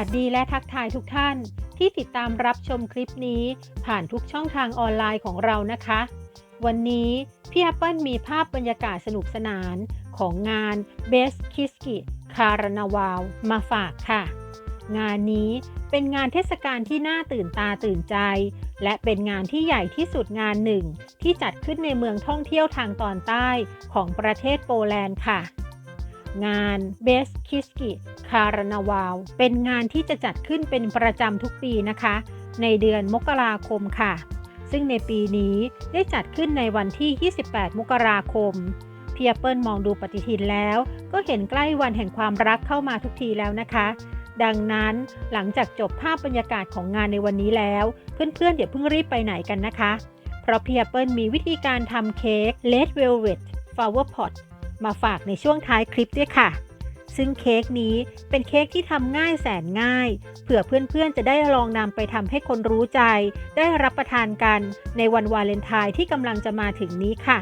วัสดีและทักทายทุกท่าน ที่ติดตามรับชมคลิปนี้ผ่านทุกช่องทางออนไลน์ของเรานะคะ วันนี้พี่แอปเปิลมีภาพบรรยากาศสนุกสนานของงาน Best k i s k i c a r n a v a l มาฝากค่ะ งานนี้เป็นงานเทศกาลที่น่าตื่นตาตื่นใจ และเป็นงานที่ใหญ่ที่สุดงานหนึ่ง ที่จัดขึ้นในเมืองท่องเที่ยวทางตอนใต้ของประเทศโปแลนด์ค่ะ งาน Best k i s k i c a r n a v a l เป็นงานที่จะจัดขึ้นเป็นประจำทุกปีนะคะ ในเดือนมกราคมค่ะ ซึ่งในปีนี้ได้จัดขึ้นในวันที่ 28 มกราคมเพียเปิลมองดูปฏิทินแล้ว ก็เห็นใกล้วันแห่งความรักเข้ามาทุกทีแล้วนะคะดังนั้นหลังจากจบภาพบรรยากาศของงานในวันนี้แล้ว เพื่อนๆเดี๋ยวเพิ่งรีบไปไหนกันนะคะ เพราะเพียเปิลมีวิธีการทำเค้ก Red Velvet Flower Pot มาฝากในช่วงท้ายคลิปด้วยค่ะ ซึ่งเค้กนี้เป็นเค้กที่ทำง่ายแสนง่าย เผื่อเพื่อนๆจะได้ลองนำไปทำให้คนรู้ใจ ได้รับประทานกันในวันวาเลนไทน์ที่กำลังจะมาถึงนี้ค่ะ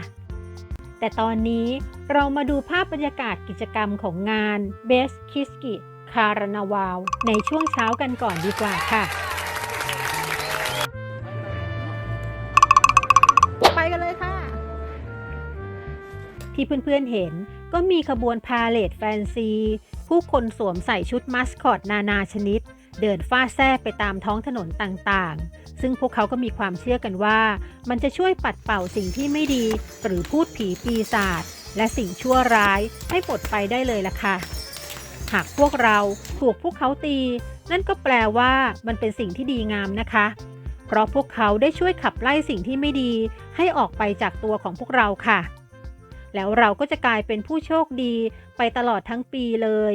แต่ตอนนี้เรามาดูภาพบรรยากาศกิจกรรมของงาน Best k i s k i c a r n a v a l ในช่วงเช้ากันก่อนดีกว่าค่ะ ไปกันเลยค่ะ ที่เพื่อนๆเห็นก็มีขบวนพาเลทแฟนซี ผู้คนสวมใส่ชุดมัสคอตนานาชนิด เดินฟาดแซ่ไปตามท้องถนนต่างๆ ซึ่งพวกเขาก็มีความเชื่อกันว่า มันจะช่วยปัดเป่าสิ่งที่ไม่ดี หรือพูดผีปีศาจและสิ่งชั่วร้ายให้หมดไปได้เลยล่ะค่ะ หากพวกเราถูกพวกเขาตี นั่นก็แปลว่ามันเป็นสิ่งที่ดีงามนะคะ เพราะพวกเขาได้ช่วยขับไล่สิ่งที่ไม่ดี ให้ออกไปจากตัวของพวกเราค่ะ แล้วเราก็จะกลายเป็นผู้โชคดีไปตลอดทั้งปีเลย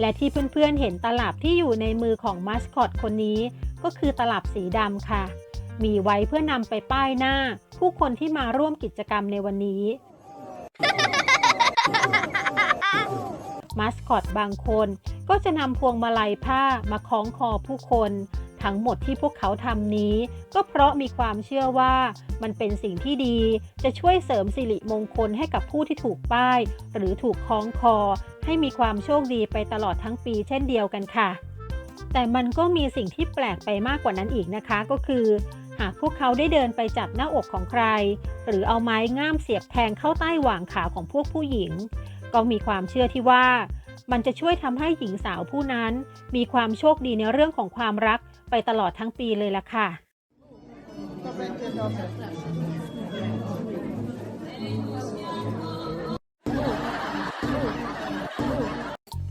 และที่เพื่อนๆเห็นตลับที่อยู่ในมือของมัสคอตคนนี้ ก็คือตลับสีดำค่ะ มีไว้เพื่อนำไปป้ายหน้า ผู้คนที่มาร่วมกิจกรรมในวันนี้มัสคอตบางคนก็จะนำพวงมาลัยผ้ามาคล้องคอผู้คน ทั้งหมดที่พวกเขาทำนี้ ก็เพราะมีความเชื่อว่ามันเป็นสิ่งที่ดี จะช่วยเสริมสิริมงคลให้กับผู้ที่ถูกป้าย หรือถูกคล้องคอ ให้มีความโชคดีไปตลอดทั้งปีเช่นเดียวกันค่ะ แต่มันก็มีสิ่งที่แปลกไปมากกว่านั้นอีกนะคะก็คือ หากพวกเขาได้เดินไปจับหน้าอกของใคร หรือเอาไม้ง่ามเสียบแทงเข้าใต้หว่างขาของพวกผู้หญิง ก็มีความเชื่อที่ว่า มันจะช่วยทำให้หญิงสาวผู้นั้น มีความโชคดีในเรื่องของความรักไปตลอดทั้งปีเลยล่ะค่ะ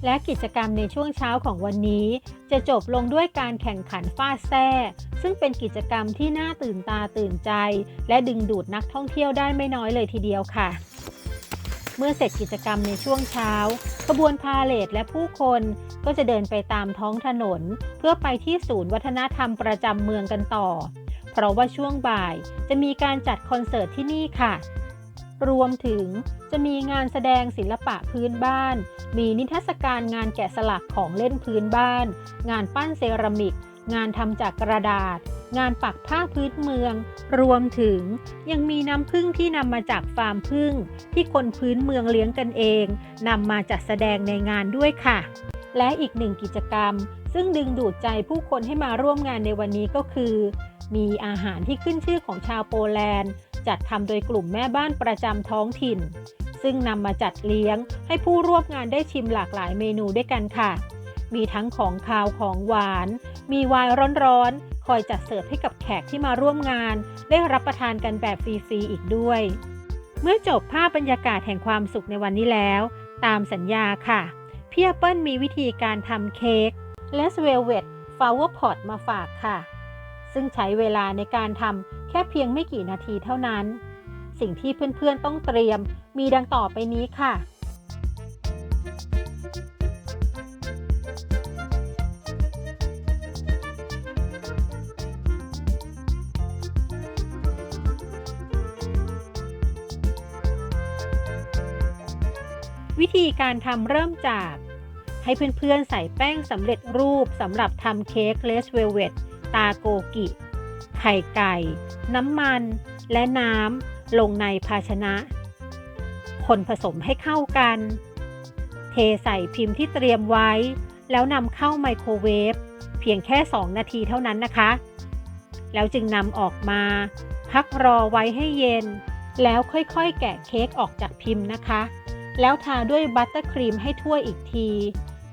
และกิจกรรมในช่วงเช้าของวันนี้ จะจบลงด้วยการแข่งขันฟาดแซ่ซึ่งเป็นกิจกรรมที่น่าตื่นตาตื่นใจ และดึงดูดนักท่องเที่ยวได้ไม่น้อยเลยทีเดียวค่ะ มื่อเสร็จกิจกรรมในช่วงเช้า ขบวนพาเลทและผู้คนก็จะเดินไปตามท้องถนน เพื่อไปที่ศูนย์วัฒนธรรมประจำเมืองกันต่อ เพราะว่าช่วงบ่ายจะมีการจัดคอนเสิร์ตที่นี่ค่ะ รวมถึงจะมีงานแสดงศิลปะพื้นบ้าน มีนิทรรศการงานแกะสลักของเล่นพื้นบ้าน งานปั้นเซรามิก งานทำจากกระดาษ งานปักผ้าพื้นเมือง รวมถึงยังมีน้ำผึ้งที่นำมาจากฟาร์มผึ้งที่คนพื้นเมืองเลี้ยงกันเองนำมาจัดแสดงในงานด้วยค่ะ และอีกหนึ่งกิจกรรม ซึ่งดึงดูดใจผู้คนให้มาร่วมงานในวันนี้ก็คือ มีอาหารที่ขึ้นชื่อของชาวโปแลนด์ จัดทำโดยกลุ่มแม่บ้านประจำท้องถิ่น ซึ่งนำมาจัดเลี้ยง ให้ผู้ร่วมงานได้ชิมหลากหลายเมนูด้วยกันค่ะมีทั้งของคาวของหวาน มีไวน์ร้อน คอยจัดเสิร์ฟให้กับแขกที่มาร่วมงาน ได้รับประทานกันแบบฟรีๆอีกด้วย เมื่อจบภาพบรรยากาศแห่งความสุขในวันนี้แล้ว ตามสัญญาค่ะพี่แอปเปิลมีวิธีการทำเค้ก Les Velvet Flower Pot มาฝากค่ะ ซึ่งใช้เวลาในการทำแค่เพียงไม่กี่นาทีเท่านั้น สิ่งที่เพื่อนๆต้องเตรียมมีดังต่อไปนี้ค่ะ วิธีการทำเริ่มจาก ให้เพื่อนๆใส่แป้งสำเร็จรูปสำหรับทำเค้กเลสเวลเวตตาโกกิ ไข่ไก่ น้ำมัน และน้ำลงในภาชนะ คนผสมให้เข้ากัน เทใส่พิมพ์ที่เตรียมไว้ แล้วนำเข้าไมโครเวฟเพียงแค่ 2 นาทีเท่านั้นนะคะ แล้วจึงนำออกมา พักรอไว้ให้เย็น แล้วค่อยๆ แกะเค้กออกจากพิมพ์นะคะ แล้วทาด้วยบัตเตอร์ครีมให้ทั่วอีกที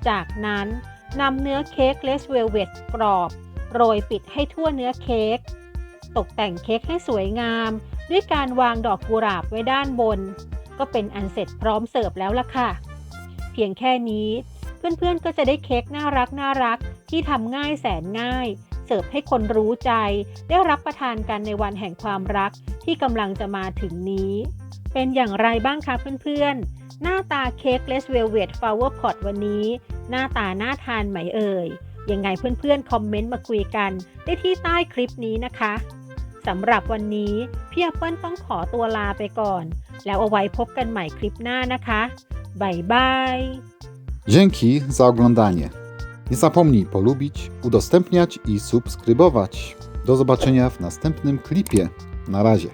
จากนั้นนำเนื้อเค้กเลสเวลเวตกรอบ โรยปิดให้ทั่วเนื้อเค้ก ตกแต่งเค้กให้สวยงาม ด้วยการวางดอกกุหลาบไว้ด้านบน ก็เป็นอันเสร็จพร้อมเสิร์ฟแล้วล่ะค่ะ เพียงแค่นี้เพื่อนๆก็จะได้เค้กน่ารักน่ารักที่ทำง่ายแสนง่าย เสิร์ฟให้คนรู้ใจ ได้รับประทานกันในวันแห่งความรัก ที่กำลังจะมาถึงนี้ เป็นอย่างไรบ้างคะเพื่อนๆ หน้าตาเค้กเลสเวลเวตฟลาวเวอร์พอตวันนี้ หน้าตาน่าทานไหมเอ่ย ยังไงเพื่อนๆ คอมเมนต์มาคุยกันได้ที่ใต้คลิปนี้นะคะสำหรับวันนี้พี่แอปเปิลต้องขอตัวลาไปก่อน แล้วเอาไว้พบกันใหม่คลิปหน้านะคะบายบาย Dzięki za oglądanie. Nie zapomnij polubić, udostępniać i subskrybować. Do zobaczenia w następnym klipie. Na razie.